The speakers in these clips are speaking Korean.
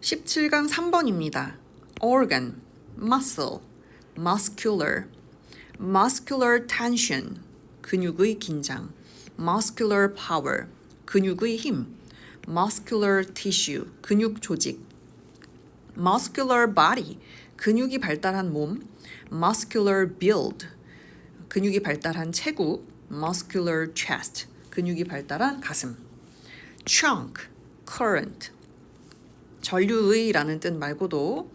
17강 3번입니다. organ, muscle, muscular, muscular tension, 근육의 긴장, muscular power, 근육의 힘, muscular tissue, 근육 조직, muscular body, 근육이 발달한 몸, muscular build, 근육이 발달한 체구, muscular chest, 근육이 발달한 가슴, chunk, current, 전류의라는 뜻 말고도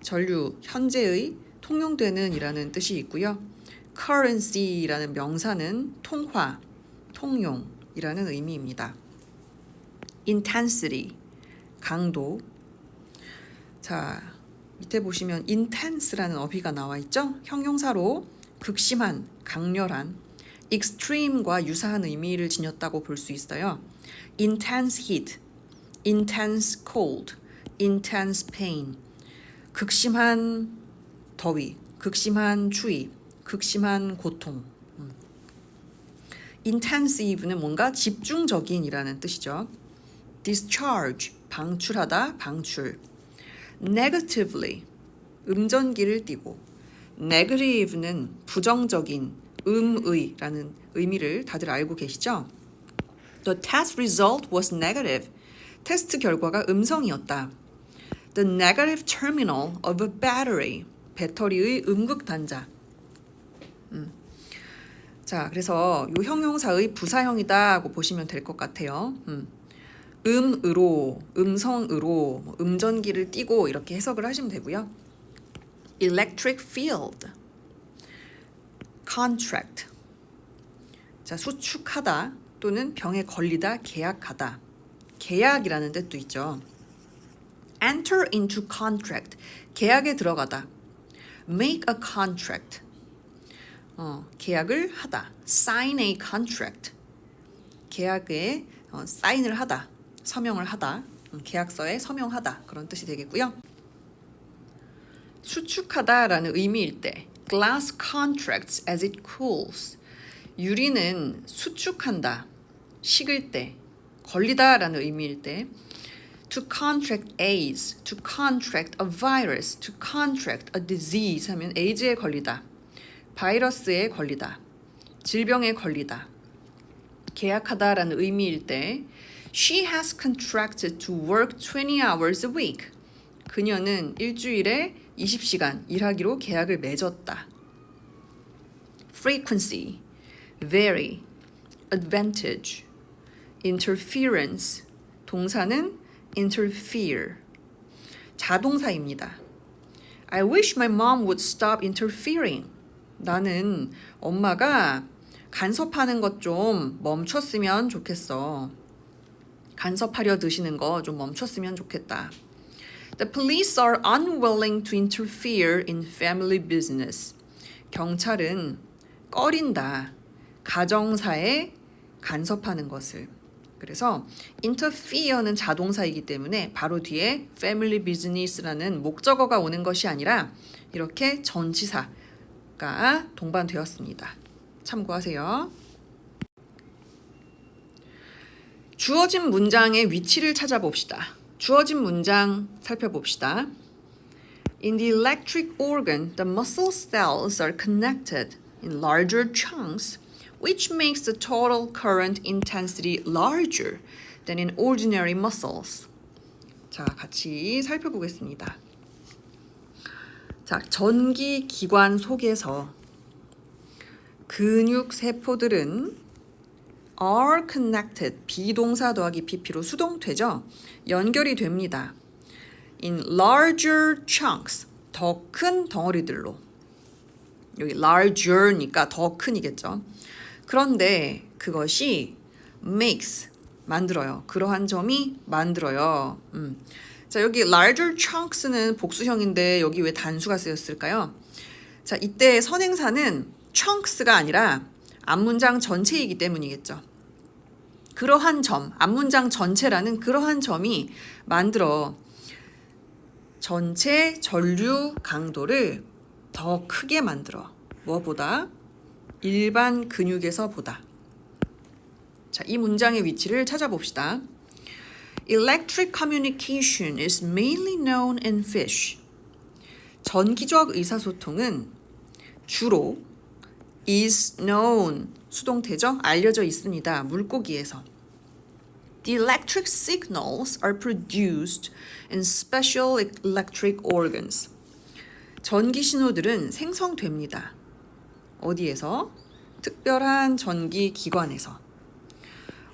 전류, 현재의, 통용되는 이라는 뜻이 있고요. currency라는 명사는 통화, 통용이라는 의미입니다. intensity, 강도. 자, 밑에 보시면 intense라는 어휘가 나와 있죠? 형용사로 극심한, 강렬한, extreme과 유사한 의미를 지녔다고 볼 수 있어요. intense heat, intense cold, intense pain. 극심한 더위, 극심한 추위, 극심한 고통. 음. intensive는 뭔가 집중적인이라는 뜻이죠. discharge, 방출하다, 방출. negatively, 음전기를 띠고. negative는 부정적인, 음의라는 의미를 다들 알고 계시죠? The test result was negative. 테스트 결과가 음성이었다. The negative terminal of a battery. 배터리의 음극 단자. 음. 자, 그래서 이 형용사의 부사형이다고 보시면 될 것 같아요. 음. 음으로, 음성으로, 뭐 음전기를 띠고 이렇게 해석을 하시면 되고요. electric field, contract. 자, 수축하다 또는 병에 걸리다, 계약하다. 계약이라는 뜻도 있죠. Enter into contract. 계약에 들어가다. make a contract. 어, 계약을 하다. sign a contract. 계약에 어, 사인을 하다. 서명을 하다. 음, 계약서에 서명하다. 그런 뜻이 되겠고요. 수축하다라는 의미일 때 glass contracts as it cools. 유리는 수축한다. 식을 때 걸리다라는 의미일 때 to contract AIDS, to contract a virus, to contract a disease 하면 에이즈에 걸리다. 바이러스에 걸리다. 질병에 걸리다. 계약하다라는 의미일 때 She has contracted to work 20 hours a week. 그녀는 일주일에 20시간 일하기로 계약을 맺었다. frequency, vary, advantage, interference. 동사는 interfere. 자동사입니다. I wish my mom would stop interfering. 나는 엄마가 간섭하는 것 좀 멈췄으면 좋겠어. 간섭하려 드시는 거 좀 멈췄으면 좋겠다. The police are unwilling to interfere in family business. 경찰은 꺼린다. 가정사에 간섭하는 것을. 그래서 interfere는 자동사이기 때문에 바로 뒤에 family business라는 목적어가 오는 것이 아니라 이렇게 전치사가 동반되었습니다. 참고하세요. 주어진 문장의 위치를 찾아봅시다. 주어진 문장 살펴봅시다. In the electric organ, the muscle cells are connected in larger chunks, which makes the total current intensity larger than in ordinary muscles. 자, 같이 살펴보겠습니다. 자, 전기 기관 속에서 근육 세포들은 are connected 비동사 더하기 pp로 수동태죠. 연결이 됩니다. in larger chunks 더 큰 덩어리들로 여기 larger니까 더 큰이겠죠. 그런데 그것이 makes 만들어요. 그러한 점이 만들어요. 음. 자 여기 larger chunks는 복수형인데 여기 왜 단수가 쓰였을까요? 자 이때 선행사는 chunks가 아니라 앞문장 전체이기 때문이겠죠. 그러한 점, 앞문장 전체라는 그러한 점이 만들어 전체 전류 강도를 더 크게 만들어. 뭐보다? 일반 근육에서 보다. 자, 이 문장의 위치를 찾아봅시다. Electric communication is mainly known in fish. 전기적 의사소통은 주로 is known 수동태죠. 알려져 있습니다. 물고기에서. The electric signals are produced in special electric organs. 전기 신호들은 생성됩니다. 어디에서? 특별한 전기 기관에서.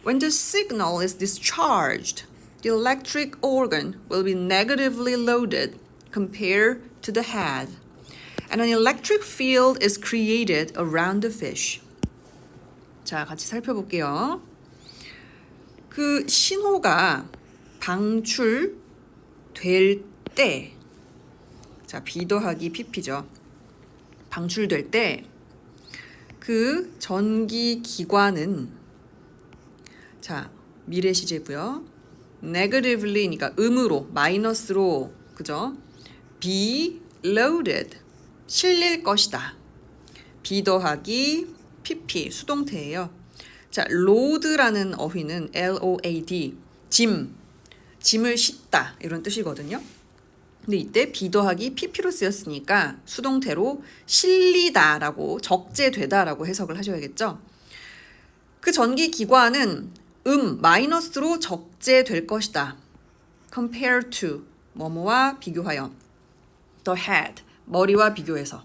When the signal is discharged, the electric organ will be negatively loaded compared to the head, and an electric field is created around the fish. 자, 같이 살펴볼게요. 그 신호가 방출될 때, 자, B 더하기 PP죠. 방출될 때, 그 전기 기관은, 자, 미래 시제고요. negativelly니까 음으로, 마이너스로, 그죠? be loaded, 실릴 것이다. B 더하기 PP, 수동태예요. 자, load라는 어휘는 L-O-A-D, 짐, 짐을 싣다 이런 뜻이거든요. 근데 이때 be 더하기 PP로 쓰였으니까 수동태로 실리다라고 적재되다라고 해석을 하셔야겠죠. 그 전기 기관은 음 마이너스로 적재될 것이다. compare to 뭐뭐와 비교하여 the head 머리와 비교해서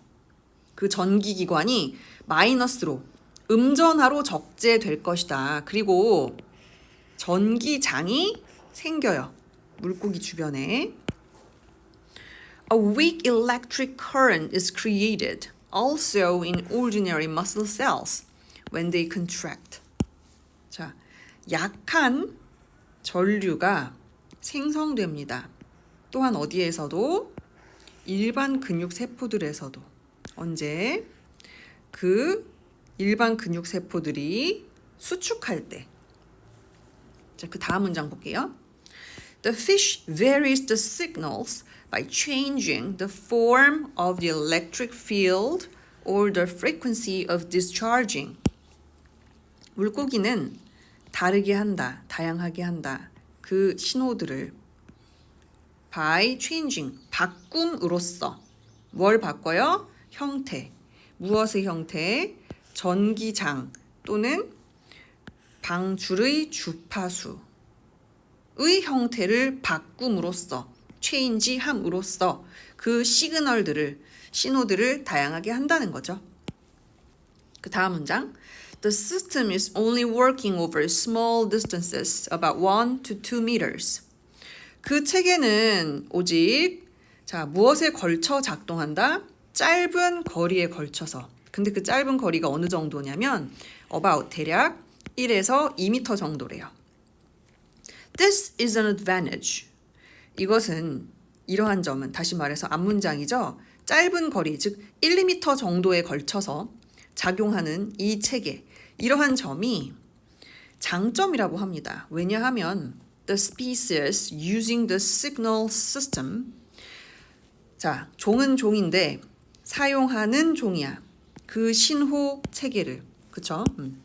그 전기 기관이 마이너스로 음전하로 적재될 것이다. 그리고 전기장이 생겨요. 물고기 주변에. A weak electric current is created also in ordinary muscle cells when they contract. 자, 약한 전류가 생성됩니다. 또한 어디에서도 일반 근육 세포들에서도 언제 그 일반 근육 세포들이 수축할 때. 자, 그 다음 문장 볼게요. The fish varies the signals by changing the form of the electric field or the frequency of discharging. 물고기는 다르게 한다, 다양하게 한다. 그 신호들을 by changing, 바꿈으로써 뭘 바꿔요? 형태. 무엇의 형태? 전기장 또는 방출의 주파수 의 형태를 바꿈으로써 체인지함으로써 그 시그널들을 신호들을 다양하게 한다는 거죠. 그 다음 문장 The system is only working over small distances about 1 to 2 meters. 그 체계는 오직 자, 무엇에 걸쳐 작동한다? 짧은 거리에 걸쳐서. 근데 그 짧은 거리가 어느 정도냐면 about 대략 1에서 2m 정도래요. This is an advantage. 이것은 이러한 점은 다시 말해서 앞문장이죠. 짧은 거리 즉 1, 2m 정도에 걸쳐서 작용하는 이 체계 이러한 점이 장점이라고 합니다. 왜냐하면 the species using the signal system 자, 종은 종인데 사용하는 종이야. 그 신호 체계를. 그쵸? 음.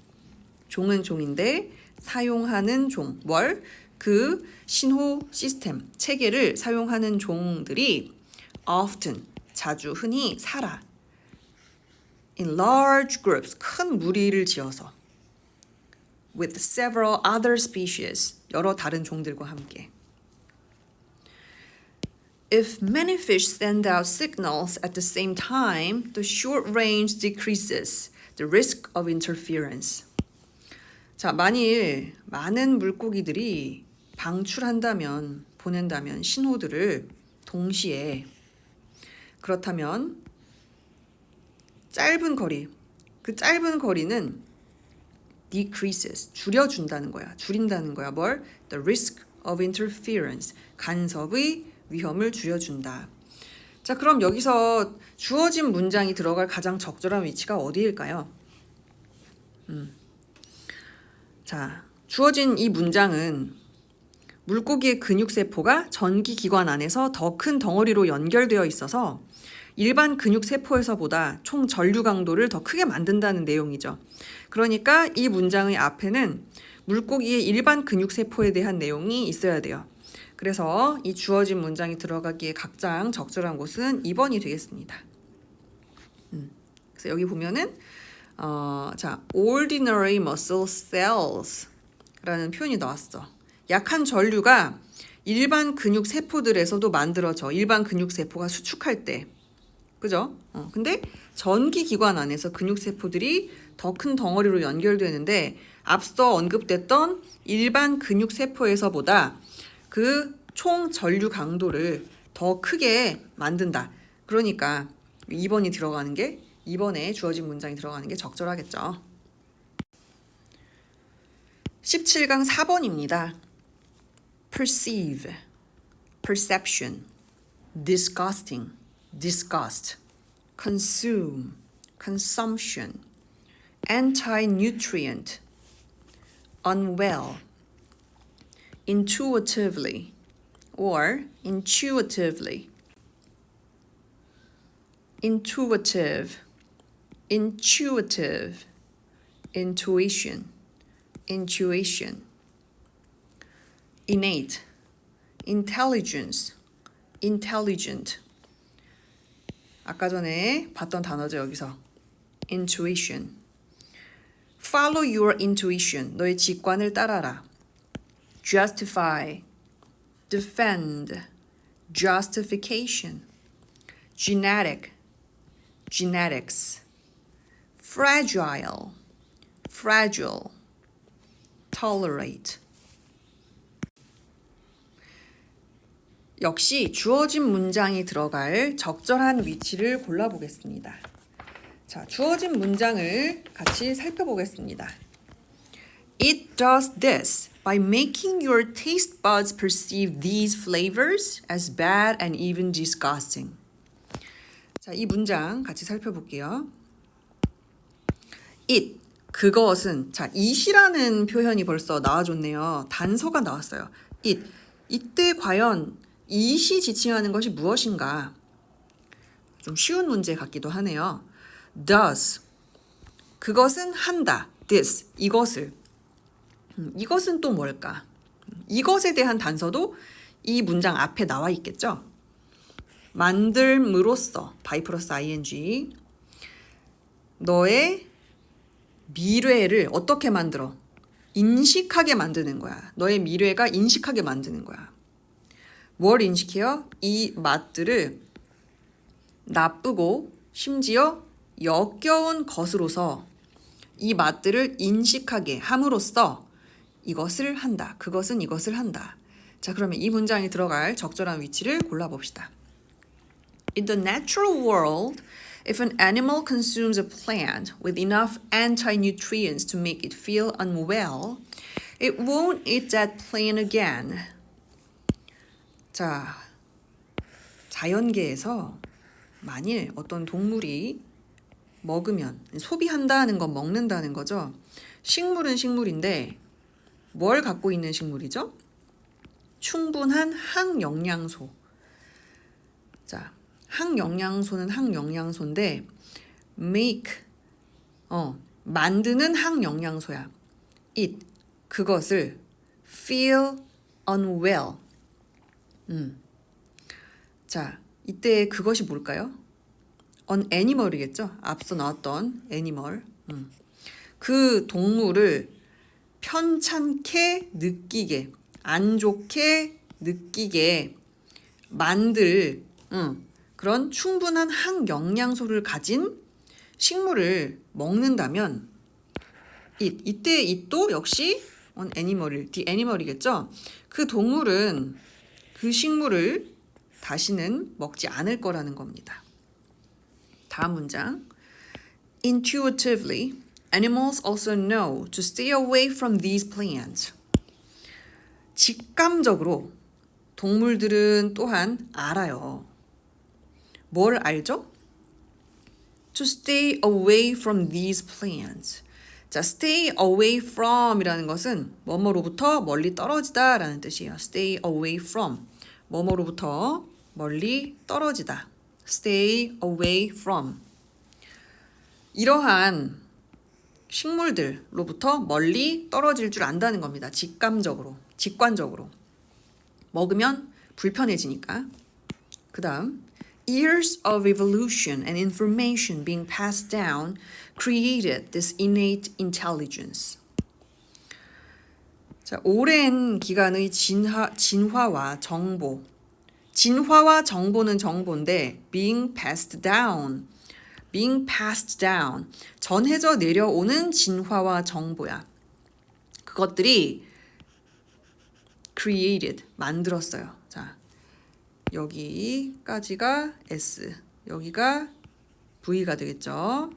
종은 종인데 사용하는 종. 뭘? 그 신호 시스템, 체계를 사용하는 종들이 often, 자주 흔히 살아. in large groups, 큰 무리를 지어서 with several other species, 여러 다른 종들과 함께. If many fish send out signals at the same time, the short range decreases the risk of interference. 자, 만일 많은 물고기들이 방출한다면, 보낸다면 신호들을 동시에 그렇다면 짧은 거리, 그 짧은 거리는 decreases, 줄여준다는 거야. 줄인다는 거야. 뭘? The risk of interference, 간섭의 위험을 줄여준다. 자, 그럼 여기서 주어진 문장이 들어갈 가장 적절한 위치가 어디일까요? 음. 자, 주어진 이 문장은 물고기의 근육세포가 전기기관 안에서 더 큰 덩어리로 연결되어 있어서 일반 근육세포에서보다 총 전류 강도를 더 크게 만든다는 내용이죠. 그러니까 이 문장의 앞에는 물고기의 일반 근육 세포에 대한 내용이 있어야 돼요. 그래서 이 주어진 문장이 들어가기에 각장 적절한 곳은 2번이 되겠습니다. 음, 그래서 여기 보면은 어, 자, ordinary muscle cells라는 표현이 나왔어. 약한 전류가 일반 근육 세포들에서도 만들어져. 일반 근육 세포가 수축할 때. 그죠? 어, 근데 전기 기관 안에서 근육 세포들이 더 큰 덩어리로 연결되는데 앞서 언급됐던 일반 근육 세포에서보다 그 총 전류 강도를 더 크게 만든다. 그러니까 2번이 들어가는 게 2번에 주어진 문장이 들어가는 게 적절하겠죠. 17강 4번입니다. Perceive, perception, disgusting, disgust, consume, consumption, anti-nutrient, unwell, intuitively, or intuitively, intuitive, intuitive, intuition, intuition, innate, intelligence, intelligent. 아까 전에 봤던 단어죠 여기서 intuition. Follow your intuition. 너의 직관을 따라라. Justify, defend, justification, genetic, genetics, fragile, fragile, tolerate. 역시 주어진 문장이 들어갈 적절한 위치를 골라보겠습니다. 자, 주어진 문장을 같이 살펴보겠습니다. It does this by making your taste buds perceive these flavors as bad and even disgusting. 자, 이 문장 같이 살펴볼게요. it 그것은 자, it이라는 표현이 벌써 나와줬네요. 단서가 나왔어요. it 이때 과연 it이 지칭하는 것이 무엇인가? 좀 쉬운 문제 같기도 하네요. does 그것은 한다. this 이것을 음, 이것은 또 뭘까? 이것에 대한 단서도 이 문장 앞에 나와 있겠죠? 만들므로써 by 플러스 ing 너의 미래를 어떻게 만들어? 인식하게 만드는 거야. 너의 미래가 인식하게 만드는 거야. 뭘 인식해요? 이 맛들을 나쁘고 심지어 역겨운 것으로서 이 맛들을 인식하게 함으로써 이것을 한다. 그것은 이것을 한다. 자, 그러면 이 문장이 들어갈 적절한 위치를 골라봅시다. In the natural world, if an animal consumes a plant with enough anti-nutrients to make it feel unwell, it won't eat that plant again. 자, 자연계에서 만일 어떤 동물이 먹으면 소비한다는 건 먹는다는 거죠. 식물은 식물인데 뭘 갖고 있는 식물이죠? 충분한 항영양소. 자, 항영양소는 항영양소인데 make 어, 만드는 항영양소야. it 그것을 feel unwell. 음. 자, 이때 그것이 뭘까요? on animal이겠죠. 앞서 나왔던 animal. 음. 그 동물을 편찮게 느끼게, 안 좋게 느끼게 만들 음, 그런 충분한 항영양소를 가진 식물을 먹는다면 이, 이때 이 또 역시 on animal, the animal이겠죠. 그 동물은 그 식물을 다시는 먹지 않을 거라는 겁니다. 다음 문장. Intuitively, animals also know to stay away from these plants. 직감적으로 동물들은 또한 알아요. 뭘 알죠? To stay away from these plants. 자, stay away from 이라는 것은 뭐뭐로부터 멀리 떨어지다 라는 뜻이에요. stay away from. 뭐뭐로부터 멀리 떨어지다. stay away from. 이러한 식물들로부터 멀리 떨어질 줄 안다는 겁니다. 직감적으로, 직관적으로. 먹으면 불편해지니까. 그 다음, years of evolution and information being passed down created this innate intelligence. 자, 오랜 기간의 진화, 진화와 정보. 진화와 정보는 정보인데 being passed down. being passed down. 전해져 내려오는 진화와 정보야. 그것들이 created 만들었어요. 자. 여기까지가 S. 여기가 V가 되겠죠.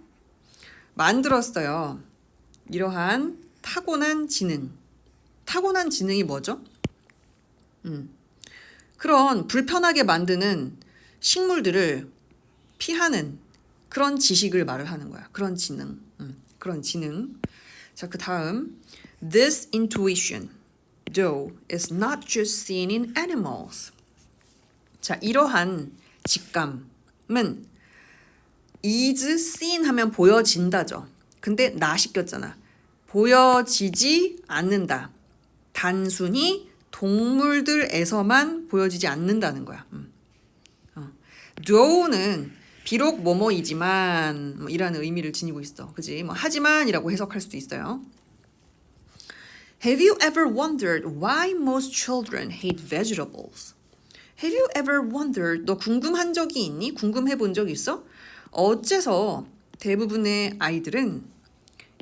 만들었어요. 이러한 타고난 지능. 타고난 지능이 뭐죠? 음. 그런 불편하게 만드는 식물들을 피하는 그런 지식을 말을 하는 거야. 그런 지능. 음. 그런 지능. 자, 그 다음. This intuition, though, is not just seen in animals. 자, 이러한 직감은 is seen 하면 보여진다죠. 근데 나 시켰잖아. 보여지지 않는다. 단순히 동물들에서만 보여지지 않는다는 거야. 음. 어. though는 비록 뭐뭐이지만 뭐 이라는 의미를 지니고 있어. 그지? 뭐 하지만이라고 해석할 수도 있어요. Have you ever wondered why most children hate vegetables? Have you ever wondered? 너 궁금한 적이 있니? 궁금해 본 적 있어? 어째서 대부분의 아이들은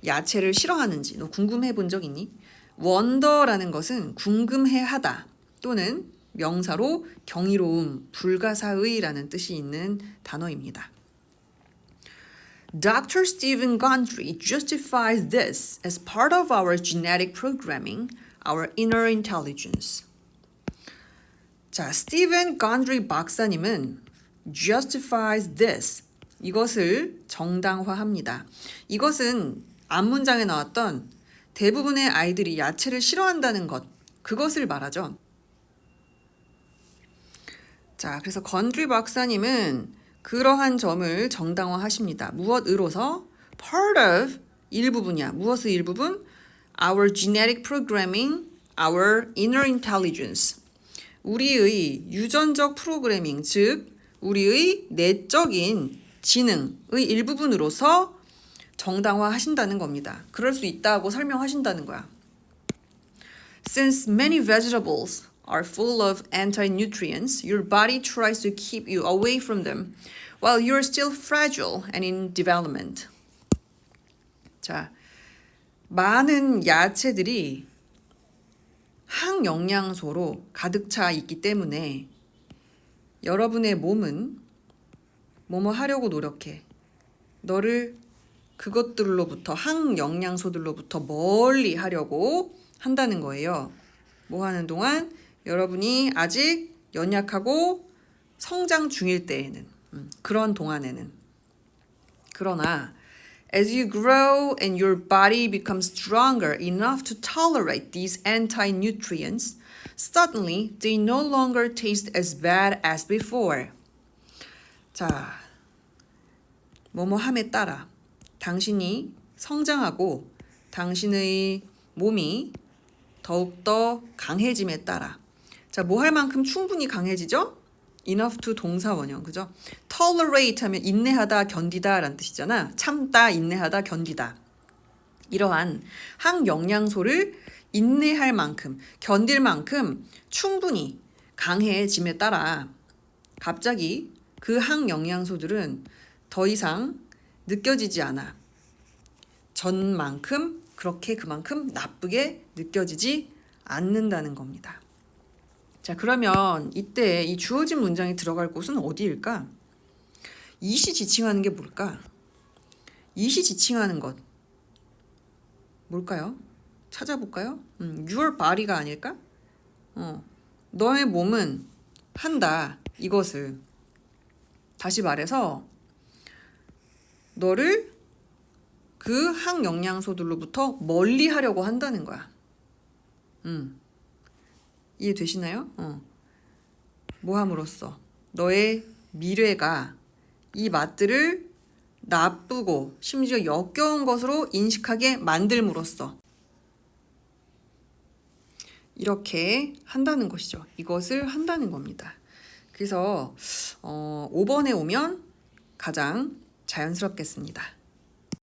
야채를 싫어하는지 너 궁금해 본 적 있니? Wonder라는 것은 궁금해하다 또는 명사로 경이로움, 불가사의라는 뜻이 있는 단어입니다. Dr. Stephen Gundry justifies this as part of our genetic programming, our inner intelligence. 자, 스티븐 건드리 박사님은 justifies this 이것을 정당화합니다. 이것은 앞 문장에 나왔던 대부분의 아이들이 야채를 싫어한다는 것 그것을 말하죠. 자, 그래서 건드리 박사님은 그러한 점을 정당화하십니다. 무엇으로서 part of 일부분이야. 무엇의 일부분? Our genetic programming, our inner intelligence. 우리의 유전적 프로그래밍, 즉 우리의 내적인 지능의 일부분으로서 정당화 하신다는 겁니다. 그럴 수 있다고 설명하신다는 거야. Since many vegetables are full of anti-nutrients, your body tries to keep you away from them while you're still fragile and in development. 자, 많은 야채들이 항영양소로 가득 차 있기 때문에 여러분의 몸은 뭐뭐 하려고 노력해. 너를 그것들로부터 항영양소들로부터 멀리 하려고 한다는 거예요. 뭐 하는 동안 여러분이 아직 연약하고 성장 중일 때에는 음, 그런 동안에는 그러나 as you grow and your body becomes stronger enough to tolerate these anti-nutrients, suddenly they no longer taste as bad as before. 자, 뭐뭐 함에 따라 당신이 성장하고 당신의 몸이 더욱더 강해짐에 따라 자, 뭐 할 만큼 충분히 강해지죠? enough to 동사 원형 그죠? tolerate 하면 인내하다 견디다 라는 뜻이잖아. 참다 인내하다 견디다. 이러한 항영양소를 인내할 만큼 견딜 만큼 충분히 강해짐에 따라 갑자기 그 항영양소들은 더 이상 느껴지지 않아. 전만큼 그렇게 그만큼 나쁘게 느껴지지 않는다는 겁니다. 자, 그러면 이때 이 주어진 문장에 들어갈 곳은 어디일까? 이시 지칭하는 게 뭘까? 이시 지칭하는 것. 뭘까요? 찾아볼까요? 음, your body가 아닐까? 어, 너의 몸은 한다. 이것을. 다시 말해서, 너를 그 항영양소들로부터 멀리 하려고 한다는 거야. 음. 이해되시나요? 어. 뭐 함으로써 너의 미래가 이 맛들을 나쁘고 심지어 역겨운 것으로 인식하게 만들므로써 이렇게 한다는 것이죠. 이것을 한다는 겁니다. 그래서 어, 5번에 오면 가장 자연스럽겠습니다.